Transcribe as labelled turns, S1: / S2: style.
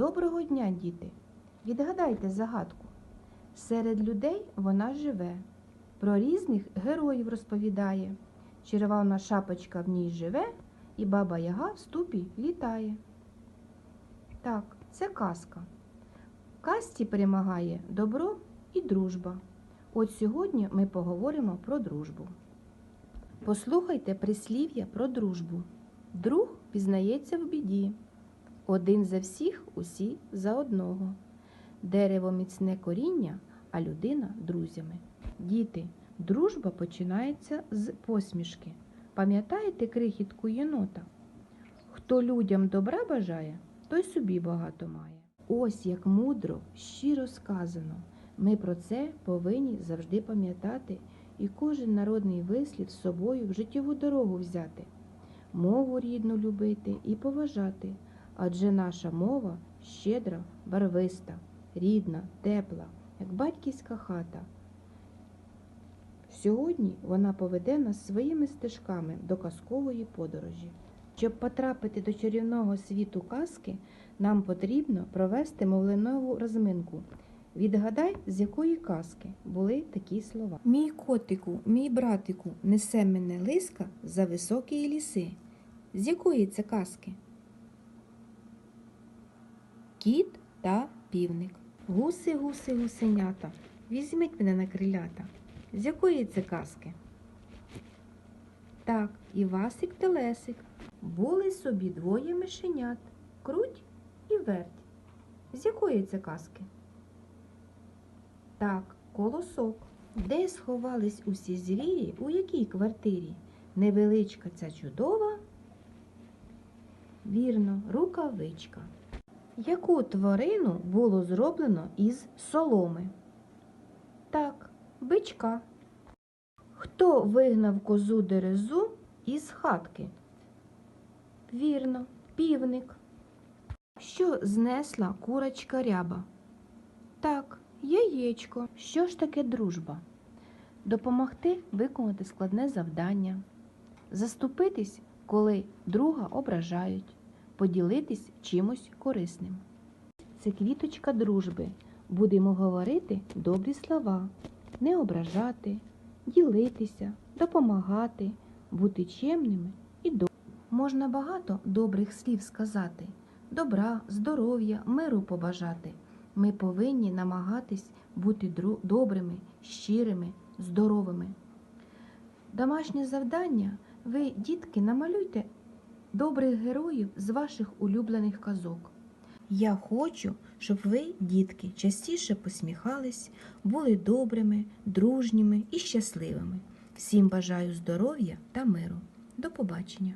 S1: Доброго дня, діти! Відгадайте загадку. Серед людей вона живе, про різних героїв розповідає. Червона шапочка в ній живе, і баба Яга в ступі літає. Так, це казка. В казці перемагає добро і дружба. От сьогодні ми поговоримо про дружбу. Послухайте прислів'я про дружбу. Друг пізнається в біді. Один за всіх, усі за одного. Дерево міцне коріння, а людина друзями. Діти, дружба починається з посмішки. Пам'ятаєте крихітку єнота? Хто людям добра бажає, той собі багато має. Ось як мудро, щиро сказано. Ми про це повинні завжди пам'ятати і кожен народний вислів з собою в життєву дорогу взяти. Мову рідну любити і поважати, адже наша мова щедра, барвиста, рідна, тепла, як батьківська хата. Сьогодні вона поведе нас своїми стежками до казкової подорожі. Щоб потрапити до чарівного світу казки, нам потрібно провести мовленову розминку. Відгадай, з якої казки були такі слова. Мій котику, мій братику, несе мене лиска за високі ліси. З якої це казки? Кіт та півник. Гуси, гуси, гусенята. Візьміть мене на крилята. З якої це казки? Так, Івасик та Лесик. Були собі двоє мишенят. Круть і верть. З якої це казки? Так, колосок. Де сховались усі звірі, у якій квартирі? Невеличка ця чудова. Вірно, рукавичка. Яку тварину було зроблено із соломи? Так, бичка. Хто вигнав козу дерезу із хатки? Вірно, півник. Що знесла курочка ряба? Так, яєчко. Що ж таке дружба? Допомогти виконати складне завдання, заступитись, коли друга ображають, поділитись чимось корисним. Це квіточка дружби. Будемо говорити добрі слова, не ображати, ділитися, допомагати, бути чемними і добрими. Можна багато добрих слів сказати, добра, здоров'я, миру побажати. Ми повинні намагатись бути добрими, щирими, здоровими. Домашнє завдання ви, дітки, намалюйте добрих героїв з ваших улюблених казок. Я хочу, щоб ви, дітки, частіше посміхались, були добрими, дружніми і щасливими. Всім бажаю здоров'я та миру. До побачення!